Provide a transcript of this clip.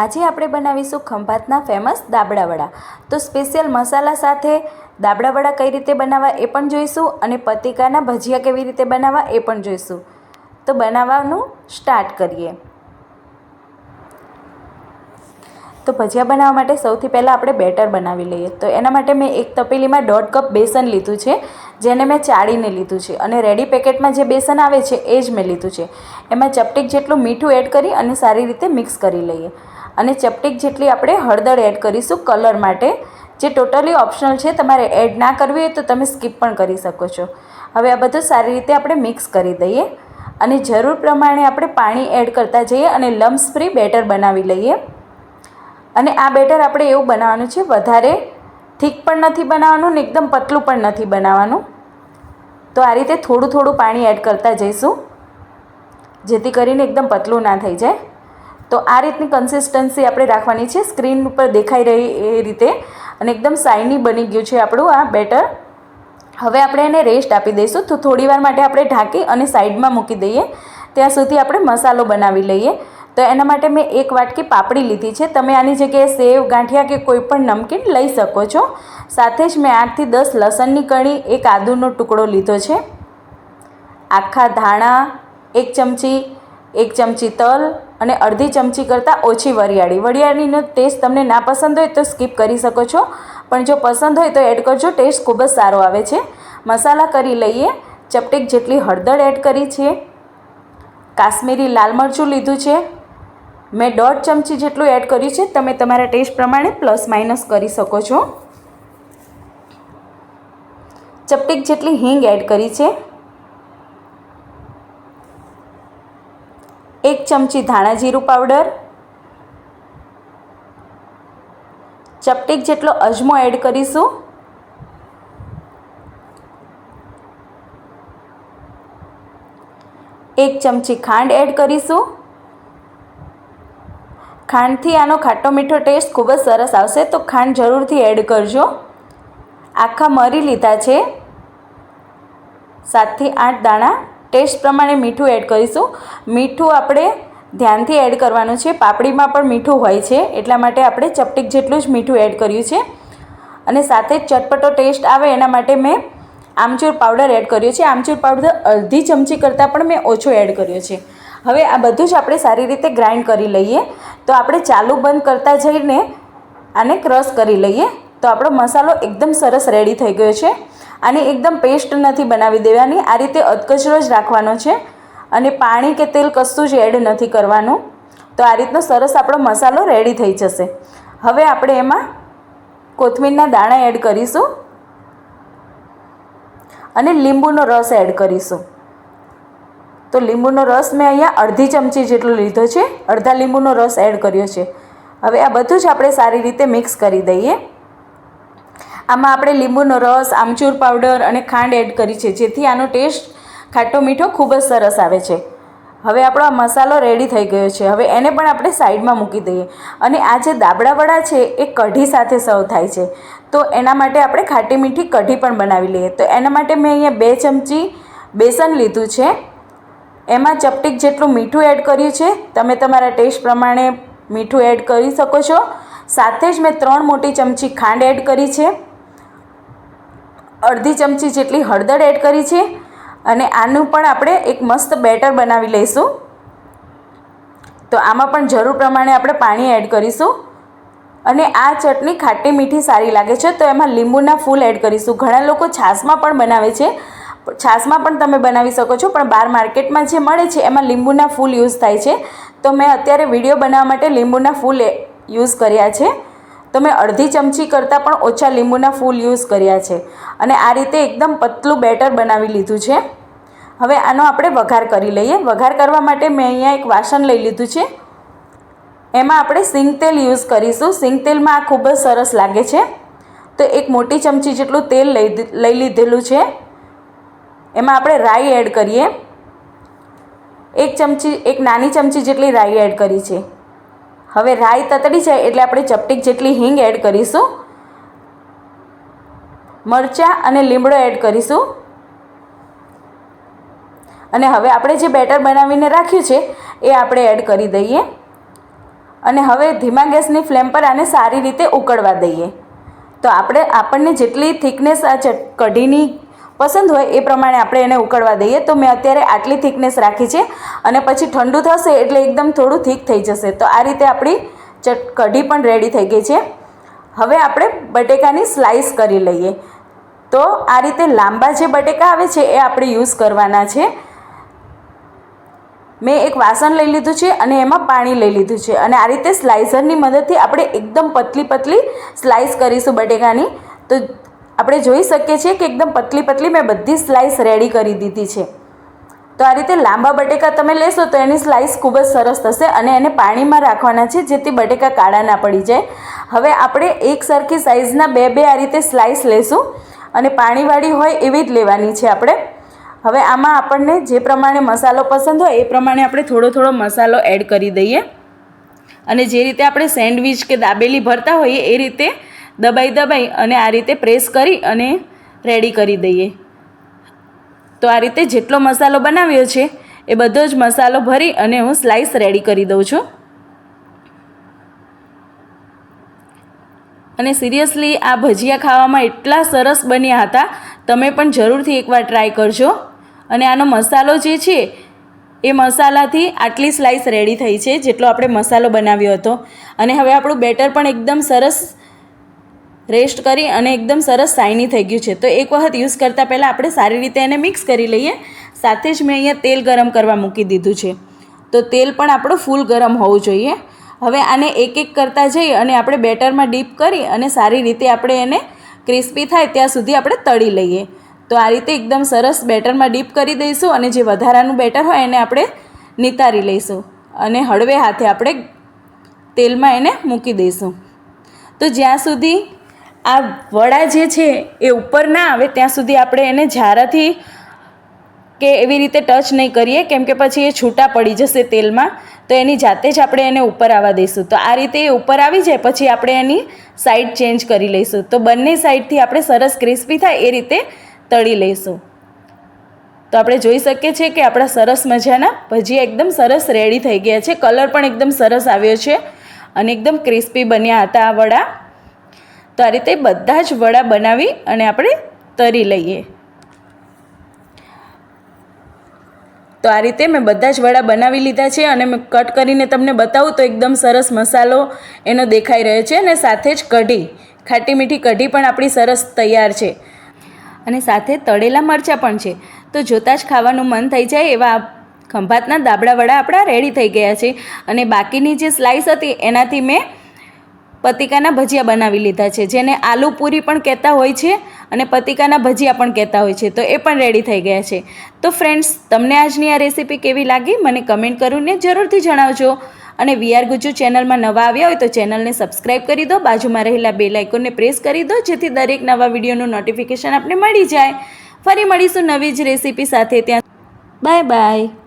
આજે આપણે બનાવીશું ખંભાતના ફેમસ દાબડા વડા તો સ્પેશિયલ મસાલા સાથે દાબડાવડા કઈ રીતે બનાવવા એ પણ જોઈશું અને પતિકાના ભજીયા કેવી રીતે બનાવવા એ પણ જોઈશું. તો બનાવવાનું સ્ટાર્ટ કરીએ. તો ભજીયા બનાવવા માટે સૌથી પહેલાં આપણે બેટર બનાવી લઈએ. તો એના માટે મેં એક તપેલીમાં દોઢ કપ બેસન લીધું છે, જેને મેં ચાળીને લીધું છે અને રેડી પેકેટમાં જે બેસન આવે છે એ જ મેં લીધું છે. એમાં ચપટીક જેટલું મીઠું એડ કરી અને સારી રીતે મિક્સ કરી લઈએ. અને ચપટીક જેટલી આપણે હળદર એડ કરીશું કલર માટે, જે ટોટલી ઓપ્શનલ છે, તમારે એડ ના કરવી હોય તો તમે સ્કીપ પણ કરી શકો છો. હવે આ બધું સારી રીતે આપણે મિક્સ કરી દઈએ અને જરૂર પ્રમાણે આપણે પાણી એડ કરતા જઈએ અને લમ્સ ફ્રી બેટર બનાવી લઈએ. અને આ બેટર આપણે એવું બનાવવાનું છે, વધારે થીક પણ નથી બનાવવાનું ને એકદમ પતલું પણ નથી બનાવવાનું. તો આ રીતે થોડું થોડું પાણી એડ કરતા જઈશું, જેથી કરીને એકદમ પતલું ના થઈ જાય. તો આ રીતની કન્સિસ્ટન્સી આપણે રાખવાની છે. સ્ક્રીન ઉપર દેખાઈ રહી એ રીતે અને એકદમ શાઇની બની ગયું છે આપણું આ બેટર. હવે આપણે એને રેસ્ટ આપી દઈશું. તો થોડીવાર માટે આપણે ઢાંકી અને સાઈડમાં મૂકી દઈએ. ત્યાં સુધી આપણે મસાલો બનાવી લઈએ. તો એના માટે મેં એક વાટકી પાપડી લીધી છે. તમે આની જગ્યાએ સેવ, ગાંઠિયા કે કોઈ પણ નમકીન લઈ શકો છો. સાથે જ મેં આઠથી દસ લસણની કણી, એક આદુનો ટુકડો લીધો છે. આખા ધાણા, એક ચમચી એક ચમચી તલ અને અડધી ચમચી કરતાં ઓછી વરિયાળી. વરિયાળીનો ટેસ્ટ તમને ના પસંદ હોય તો સ્કીપ કરી શકો છો. પણ જો પસંદ હોય તો એડ કરજો ટેસ્ટ ખૂબ જ સારો આવે છે. મસાલા કરી લઈએ. ચપટીક જેટલી હળદર એડ કરી છે. કાશ્મીરી લાલ મરચું લીધું છે. મેં દોઢ ચમચી જેટલું એડ કર્યું છે. તમે તમારા ટેસ્ટ પ્રમાણે પ્લસ માઇનસ કરી શકો છો. ચપટીક જેટલી હિંગ એડ કરી છે. ચમચી ધાણા જીરું પાવડર ચપટીક જેટલો અજમો એડ કરીશું. એક ચમચી ખાંડ એડ કરીશું. ખાંડથી આનો ખાટો મીઠો ટેસ્ટ ખૂબ જ સરસ આવશે, તો ખાંડ જરૂરથી એડ કરજો. આખા મરી લીધા છે. સાતથી આઠ દાણા ટેસ્ટ પ્રમાણે મીઠું એડ કરીશું. મીઠું આપણે ધ્યાનથી એડ કરવાનું છે. પાપડીમાં પણ મીઠું હોય છે. એટલા માટે આપણે ચપટીક જેટલું જ મીઠું એડ કર્યું છે. અને સાથે ચટપટો ટેસ્ટ આવે એના માટે મેં આમચૂર પાવડર એડ કર્યો છે. આમચૂર પાવડર અડધી ચમચી કરતાં પણ મેં ઓછો એડ કર્યો છે. હવે આ બધું જ આપણે સારી રીતે ગ્રાઇન્ડ કરી લઈએ. તો આપણે ચાલુ બંધ કરતાં જઈને આને ક્રશ કરી લઈએ. તો આપણો મસાલો એકદમ સરસ રેડી થઈ ગયો છે. આને એકદમ પેસ્ટ નથી બનાવી દેવાની. આ રીતે અધકચરો જ રાખવાનો છે. અને પાણી કે તેલ કશું જ એડ નથી કરવાનું. તો આ રીતનો સરસ આપણો મસાલો રેડી થઈ જશે. હવે આપણે એમાં કોથમીરના દાણા એડ કરીશું. અને લીંબુનો રસ એડ કરીશું. તો લીંબુનો રસ મેં અહીંયા અડધી ચમચી જેટલો લીધો છે. અડધા લીંબુનો રસ એડ કર્યો છે. હવે આ બધું જ આપણે સારી રીતે મિક્સ કરી દઈએ. આમાં આપણે લીંબુનો રસ, આમચૂર પાવડર અને ખાંડ એડ કરી છે, જેથી આનો ટેસ્ટ ખાટો મીઠો ખૂબ જ સરસ આવે છે. હવે આપણો આ મસાલો રેડી થઈ ગયો છે. હવે એને પણ આપણે સાઈડમાં મૂકી દઈએ. અને આ જે દાબડાવડા છે, એ કઢી સાથે સર્વ થાય છે. તો એના માટે આપણે ખાટી મીઠી કઢી પણ બનાવી લઈએ. તો એના માટે મેં અહીંયા બે ચમચી બેસન લીધું છે. એમાં ચપટીક જેટલું મીઠું એડ કર્યું છે. તમે તમારા ટેસ્ટ પ્રમાણે મીઠું એડ કરી શકો છો. સાથે જ મેં ત્રણ મોટી ચમચી ખાંડ એડ કરી છે. અડધી ચમચી જેટલી હળદર એડ કરી છે અને આનું પણ આપણે એક મસ્ત બેટર બનાવી લઈશું. તો આમાં પણ જરૂર પ્રમાણે આપણે પાણી એડ કરીશું. અને આ ચટણી ખાટી મીઠી સારી લાગે છે, તો એમાં લીંબુના ફૂલ એડ કરીશું. ઘણા લોકો છાશમાં પણ બનાવે છે. છાશમાં પણ તમે બનાવી શકો છો, પણ બહાર માર્કેટમાં જે મળે છે, એમાં લીંબુના ફૂલ યુઝ થાય છે. તો મેં અત્યારે વીડિયો બનાવવા માટે લીંબુના ફૂલ યુઝ કર્યા છે. તો મેં અડધી ચમચી કરતાં પણ ઓછા લીંબુના ફૂલ યુઝ કર્યા છે. અને આ રીતે એકદમ પતલું બેટર બનાવી લીધું છે. હવે આનો આપણે વઘાર કરી લઈએ. વઘાર કરવા માટે મેં અહીંયા એક વાસણ લઈ લીધું છે. એમાં આપણે સિંગ તેલ યુઝ કરીશું. સિંગ તેલમાં આ ખૂબ જ સરસ લાગે છે. તો એક મોટી ચમચી જેટલું તેલ લઈ લઈ લીધેલું છે. એમાં આપણે રાઈ એડ કરીએ. એક ચમચી, એક નાની ચમચી જેટલી રાઈ એડ કરી છે. હવે રાઈ તતડી જાય એટલે આપણે ચપટીક જેટલી હિંગ એડ કરીશું. મરચાં અને લીમડો એડ કરીશું. અને હવે આપણે જે બેટર બનાવીને રાખ્યું છે, એ આપણે એડ કરી દઈએ. અને હવે ધીમા ગેસની ફ્લેમ પર આને સારી રીતે ઉકળવા દઈએ. તો આપણે આપણને જેટલી થિકનેસ આ કઢીની પસંદ હોય એ પ્રમાણે આપણે એને ઉકળવા દઈએ. તો મેં અત્યારે આટલી થિકનેસ રાખી છે અને પછી ઠંડુ થશે એટલે એકદમ થોડું થીક થઈ જશે. તો આ રીતે આપણી ચટ કઢી પણ રેડી થઈ ગઈ છે. હવે આપણે બટેકાની સ્લાઈસ કરી લઈએ. તો આ રીતે લાંબા જે બટેકા આવે છે એ આપણે યુઝ કરવાના છે. મેં એક વાસણ લઈ લીધું છે અને એમાં પાણી લઈ લીધું છે. અને આ રીતે સ્લાઇસરની મદદથી આપણે એકદમ પતલી પતલી સ્લાઇસ કરીશું બટેકાની. તો આપણે જોઈ શકીએ છીએ કે એકદમ પતલી પતલી મેં બધી સ્લાઇસ રેડી કરી દીધી છે. તો આ રીતે લાંબા બટેકા તમે લેશો તો એની સ્લાઇસ ખૂબ જ સરસ થશે અને એને પાણીમાં રાખવાના છે જેથી બટેકા કાળા ના પડી જાય. હવે આપણે એક સરખી સાઇઝના બે બે આ રીતે સ્લાઇસ લેશું અને પાણીવાળી હોય એવી જ લેવાની છે આપણે. હવે આમાં આપણને જે પ્રમાણે મસાલો પસંદ હોય એ પ્રમાણે આપણે થોડો થોડો મસાલો એડ કરી દઈએ. અને જે રીતે આપણે સેન્ડવિચ કે દાબેલી ભરતા હોઈએ એ રીતે દબાઈ દબાઈ અને આ રીતે પ્રેસ કરી અને રેડી કરી દઈએ. તો આ રીતે જેટલો મસાલો બનાવ્યો છે, એ બધો જ મસાલો ભરી અને હું સ્લાઈસ રેડી કરી દઉં છું. અને સિરિયસલી આ ભજીયા ખાવામાં એટલા સરસ બન્યા હતા, તમે પણ જરૂરથી એકવાર ટ્રાય કરજો. અને આનો મસાલો જે છે, એ મસાલાથી આટલી સ્લાઈસ રેડી થઈ છે, જેટલો આપણે મસાલો બનાવ્યો હતો. અને હવે આપણું બેટર પણ એકદમ સરસ રેસ્ટ કરી અને એકદમ સરસ શાઇની થઈ ગયું છે. તો એક વખત યુઝ કરતાં પહેલાં આપણે સારી રીતે એને મિક્સ કરી લઈએ. સાથે જ મેં અહીંયા તેલ ગરમ કરવા મૂકી દીધું છે. તો તેલ પણ આપણું ફૂલ ગરમ હોવું જોઈએ. હવે આને એક એક કરતાં જઈ અને આપણે બેટરમાં ડીપ કરી અને સારી રીતે આપણે એને ક્રિસ્પી થાય ત્યાં સુધી આપણે તળી લઈએ. તો આ રીતે એકદમ સરસ બેટરમાં ડીપ કરી દઈશું અને જે વધારાનું બેટર હોય એને આપણે નિતારી લઈશું. અને હળવે હાથે આપણે તેલમાં એને મૂકી દઈશું. તો જ્યાં સુધી આ વડા જે છે એ ઉપર ના આવે, ત્યાં સુધી આપણે એને ઝારાથી કે એવી રીતે ટચ નહીં કરીએ, કેમ કે પછી એ છૂટા પડી જશે તેલમાં, તો એની જાતે જ આપણે એને ઉપર આવવા દઈશું. તો આ રીતે એ ઉપર આવી જાય, પછી આપણે એની સાઈડ ચેન્જ કરી લઈશું. તો બંને સાઈડથી આપણે સરસ ક્રિસ્પી થાય એ રીતે તળી લઈશું. તો આપણે જોઈ શકીએ છીએ કે આપણા સરસ મજાના ભજીયા એકદમ સરસ રેડી થઈ ગયા છે. કલર પણ એકદમ સરસ આવ્યો છે અને એકદમ ક્રિસ્પી બન્યા હતા આ વડા. તો આ રીતે બધા જ વડા બનાવી અને આપણે તરી લઈએ. તો આ રીતે મેં બધા જ વડા બનાવી લીધા છે અને મેં કટ કરીને તમને બતાવું તો એકદમ સરસ મસાલો એનો દેખાઈ રહ્યો છે અને સાથે જ કઢી, ખાટી મીઠી કઢી પણ આપણી સરસ તૈયાર છે. અને સાથે તળેલા મરચાં પણ છે. તો જોતાં જ ખાવાનું મન થઈ જાય એવા ખંભાતના દાબડા વડા આપણા રેડી થઈ ગયા છે. અને બાકીની જે સ્લાઈસ હતી એનાથી મેં પતિકાના ભજીયા બનાવી લીધા છે, જેને આલુ પૂરી પણ કહેતા હોય છે અને પતિકાના ભજીયા પણ કહેતા હોય છે, તો એ પણ રેડી થઈ ગયા છે. તો ફ્રેન્ડ્સ તમને આજની આ રેસીપી કેવી લાગી? મને કમેન્ટ કરીને જરૂરથી જણાવજો. અને વીઆર ગુજુ ચેનલમાં નવા આવ્યા હોય તો ચેનલને સબસ્ક્રાઈબ કરી દો, બાજુમાં રહેલા બે લાઇકોનને પ્રેસ કરી દો, જેથી દરેક નવા વિડીયોનું નોટિફિકેશન આપને મળી જાય. ફરી મળીશું નવી જ રેસીપી સાથે. ત્યાં બાય બાય